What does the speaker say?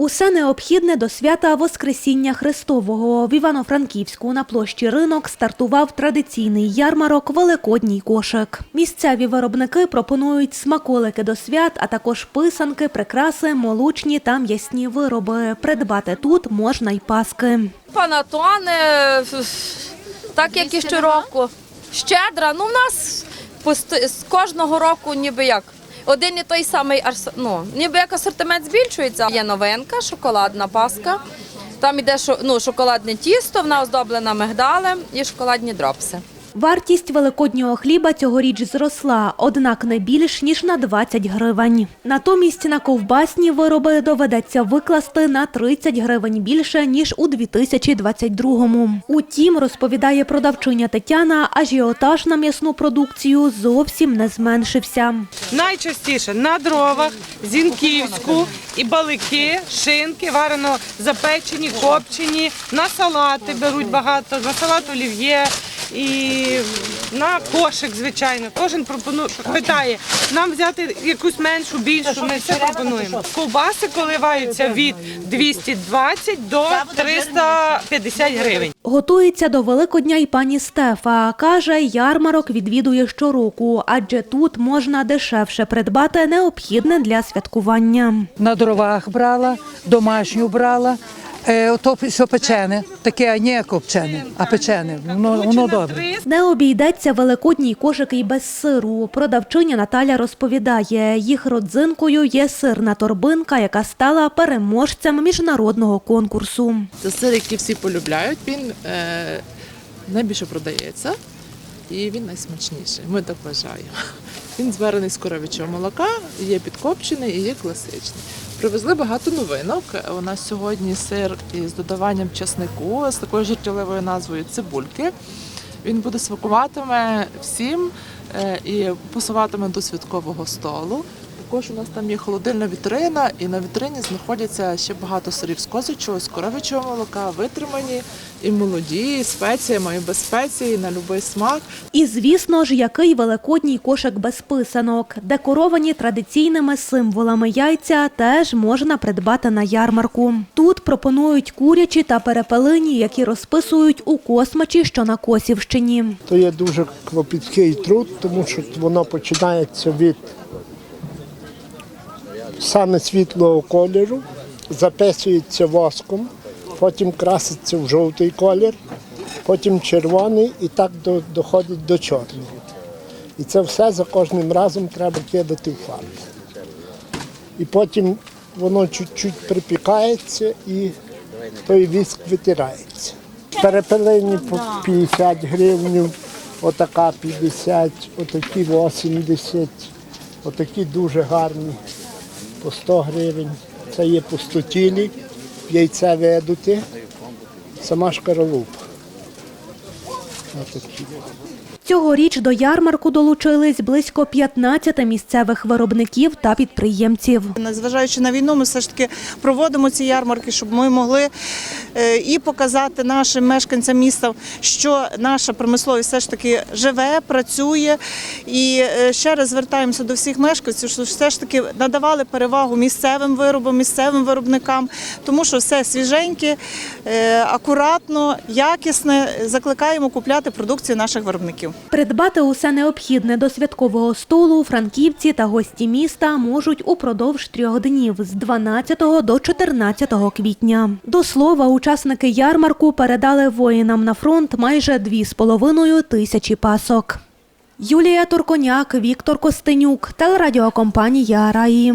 Усе необхідне до свята Воскресіння Христового. В Івано-Франківську на площі ринок стартував традиційний ярмарок Великодній кошик. Місцеві виробники пропонують смаколики до свят, а також писанки, прикраси, молочні та м'ясні вироби. Придбати тут можна й паски. Панатони, так як і щороку. Щедра. Ну, в нас пост- з кожного року ніби як. Один і той самий арс... ну, ніби як асортимент збільшується. Є новинка, шоколадна паска. Там іде ну, шоколадне тісто, вона оздоблена мигдалем і шоколадні дропси. Вартість великоднього хліба цьогоріч зросла, однак не більш ніж на 20 гривень. Натомість на ковбасні вироби доведеться викласти на 30 гривень більше ніж у 2022-му. Утім, розповідає продавчиня Тетяна, ажіотаж на м'ясну продукцію зовсім не зменшився. Найчастіше на дровах, зінківську і балики, шинки, варено запечені, копчені, на салати беруть багато, на салат олів'є і на кошик, звичайно. Кожен пропонує, питає, нам взяти якусь меншу, більшу, ми все пропонуємо. Ковбаси коливаються від 220 до 350 гривень. Готується до Великодня й пані Стефа. Каже, ярмарок відвідує щороку, адже тут можна дешевше придбати необхідне для святкування. на дровах брала, домашню брала. Е, ото що печене, таке а не копчене, а печене. Воно, воно добре. Не обійдеться великодній кошик і без сиру. Продавчиня Наталя розповідає, їх родзинкою є сирна торбинка, яка стала переможцем міжнародного конкурсу. Це сир, який всі полюбляють. Він е, найбільше продається і він найсмачніший. Ми так вважаємо. Він зварений з коров'ячого молока, є підкопчений і є класичний. Привезли багато новинок. У нас сьогодні сир із додаванням чеснику з такою жартівливою назвою цибульки. Він буде смакуватиме всім е, і посуватиме до святкового столу. Також у нас там є холодильна вітрина, і на вітрині знаходяться ще багато сирів з козячого, з коров'ячого молока, витримані і молоді, і спеціями, і без спецій, на будь-який смак. І, звісно ж, який великодній кошик без писанок. Декоровані традиційними символами яйця теж можна придбати на ярмарку. Тут пропонують курячі та перепелині, які розписують у космачі, що на Косівщині. То є дуже клопіткий труд, тому що воно починається від саме світлого кольору, записується воском, потім краситься в жовтий колір, потім червоний і так до- доходить до чорного. І це все за кожним разом треба кидати в фарбу. І потім воно чуть-чуть припікається і той віск витирається. Перепелині по 50 гривень, отака 50, отакі 80, отакі дуже гарні по 100 гривень. Це є пустотілі, яйця ведути, сама шкаралупа. Цьогоріч до ярмарку долучились близько 15 місцевих виробників та підприємців. Незважаючи на війну, ми все ж таки проводимо ці ярмарки, щоб ми могли е, і показати нашим мешканцям міста, що наша промисловість все ж таки живе, працює. І е, ще раз звертаємося до всіх мешканців, що все ж таки надавали перевагу місцевим виробам, місцевим виробникам, тому що все свіженьке, е, акуратно, якісне. Закликаємо купляти продукцію наших виробників. Придбати усе необхідне до святкового столу франківці та гості міста можуть упродовж трьох днів з 12 до 14 квітня. До слова, учасники ярмарку передали воїнам на фронт майже 2,5 тисячі пасок. Юлія Турконяк, Віктор Костенюк, телерадіокомпанія Раї.